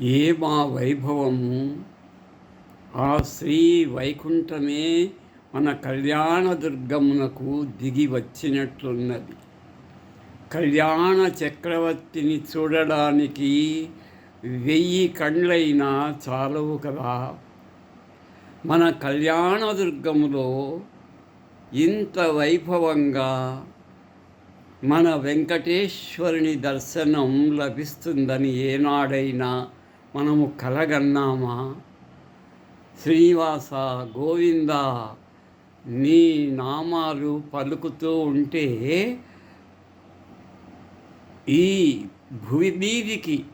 ఏ మా వైభవము ఆ శ్రీ వైకుంఠమే మన కళ్యాణదుర్గమునకు దిగి వచ్చినట్లున్నది. కళ్యాణ చక్రవర్తిని చూడడానికి వెయ్యి కండ్లైనా చాలవు కదా. మన కళ్యాణదుర్గములో ఇంత వైభవంగా మన వెంకటేశ్వరుని దర్శనం లభిస్తుందని ఏనాడైనా మనము కలగన్నామా? శ్రీనివాస గోవింద నీ నామాలు పలుకుతూ ఉంటే ఈ భువిబీదికి మీదికి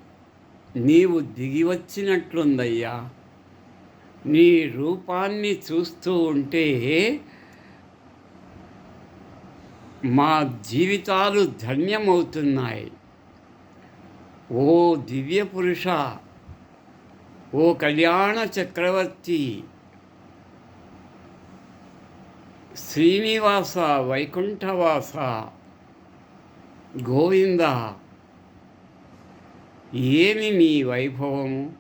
నీవు దిగివచ్చినట్లుందయ్యా నీ రూపాన్ని చూస్తూ ఉంటే మా జీవితాలు ధన్యమవుతున్నాయి. ఓ దివ్య పురుష ఓ కళ్యాణ చక్రవర్తి శ్రీనివాస వైకుంఠవాస గోవింద ఏమి మీ వైభవము?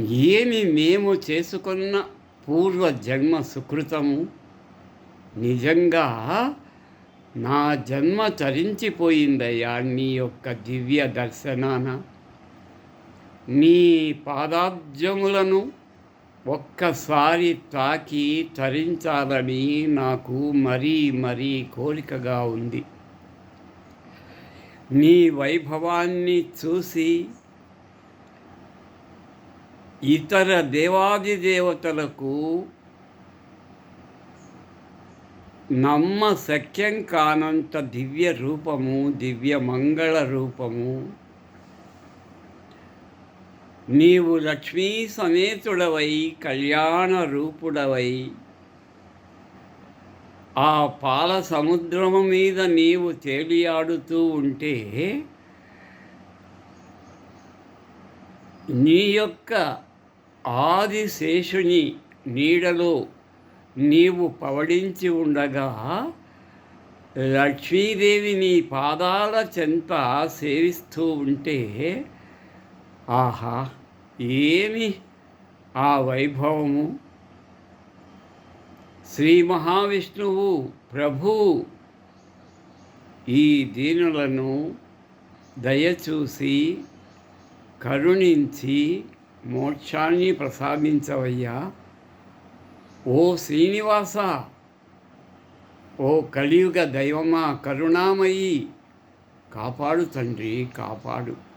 ఏమి మేము చేసుకున్న పూర్వ జన్మ సుకృతము? నిజంగా నా జన్మ తరించిపోయిందయ్యా నీ యొక్క దివ్య దర్శనాన. నీ పాదాబ్జములను ఒక్కసారి తాకి తరించాలని నాకు మరీ మరీ కోరికగా ఉంది. నీ వైభవాన్ని చూసి ఇతర దేవాది దేవతలకు నమ్మ సఖ్యం కానంత దివ్య రూపము దివ్య మంగళ రూపము నీవు లక్ష్మీ సమేతుడవై కళ్యాణ రూపుడవై. ఆ పాల సముద్రము మీద నీవు తేలియాడుతూ ఉంటే నీ యొక్క ఆదిశేషుని నీడలో నీవు పవడించి ఉండగా లక్ష్మీదేవి నీ పాదాల చెంత సేవిస్తూ ఉంటే ఆహా ఏమి ఆ వైభవము? శ్రీ మహావిష్ణువు ప్రభు ఈ దీనులను దయచూసి కరుణించి మోక్షాన్ని ప్రసాదించవయ్యా. ఓ శ్రీనివాస ఓ కలియుగ దైవమా కరుణామయి కాపాడు తండ్రి కాపాడు.